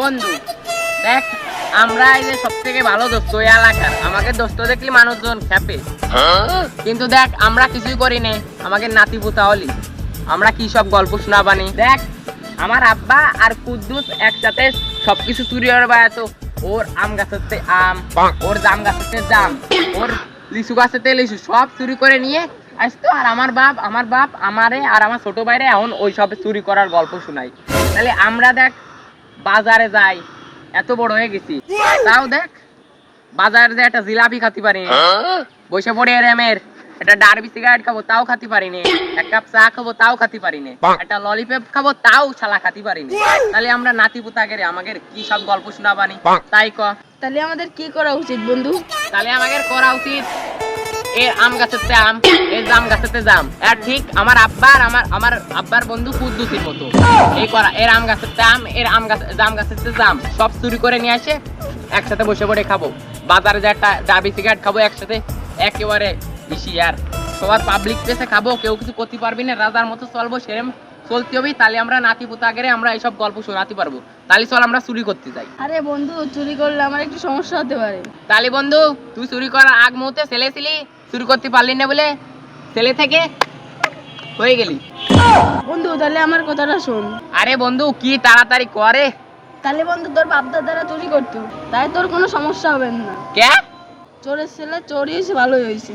বন্ধু, দেখ, আমরা এই যে সব থেকে ভালো দোস্ত, ওই এলাকার। আমাকে দোস্ত দেখলি মানুষজন খেপে কিন্তু দেখ, আমরা কিছুই করি নে আমাকে নাতি পুতা হলি। আমরা কি সব গল্প শোনাবানি? দেখ, আমার আব্বা আর কুদ্দুস একসাথে সবকিছু চুরি করে বেড়াতো। ওর আম গাছেতে আম, ওর জাম গাছেতে জাম, ওর লিচু গাছেতে লিচু, সব চুরি করে নিয়ে আসতো। আর আমার বাপ আমার বাপ, আমারে আর আমার ছোট ভাইরে এখন ওই সব চুরি করার গল্প শোনাই তাহলে আমরা দেখ বাজারে যাই এত বড় হয়ে গেছি। তাও দেখ বাজারে যে একটা জিলাপি খাতে পারি। বসে পড়ে রেমের একটা ডারবি সিগারেট খাব তাও খাতে পারি না। এক কাপ চা খাব তাও খাতে পারি না। একটা ললিপপ খাব তাও ছালা খাতে পারি না। তাহলে আমরা নাতি পুতাকে আমাদের কি সব গল্প শোনাবানি? তাই ক। তাহলে আমাদের কি করা উচিত বন্ধু? তাহলে আমাদের করা উচিত এর আম গাছেতে আম এর জাম গাছেতে জাম। আর ঠিক আমার আব্বার আমার আমার আব্বার বন্ধু কুদ্দুসির মতো। এই করা এর আম গাছেতে আম এর আম গাছ জাম গাছেতে জাম। সব চুরি করে নিয়ে আসে একসাথে বসে পড়ে খাব। বাজারে যে একটা ডাবি সিগারেট খাব একসাথে একেবারে বেশি আর। সবার পাবলিক প্লেসে খাব কেউ কিছু করতে পারবি না রাজার মতো চলবো সেরম চলতে হবে তাহলে আমরা নাতি পুতা আগেরে আমরা এইসব গল্প শোনাতে পারব। তাহলে চল আমরা চুরি করতে যাই। আরে বন্ধু চুরি করলে আমার একটু সমস্যা হতে পারে। তাহলে বন্ধু তুই চুরি করার আগ মুহূর্তে ছেলে ছিলি চুরি করতে পারলি না বলে ছেলে থেকে হয়ে গেলি। বন্ধু তাহলে আমার কথাটা শোন। আরে বন্ধু কি তাড়াতাড়ি করে? তাহলে বন্ধু তোর বাপ দাদারা চুরি করতো। তাই তোর কোনো সমস্যা হবে না। কে? চোরের ছেলে চোরই হয়েছে ভালোই হয়েছে।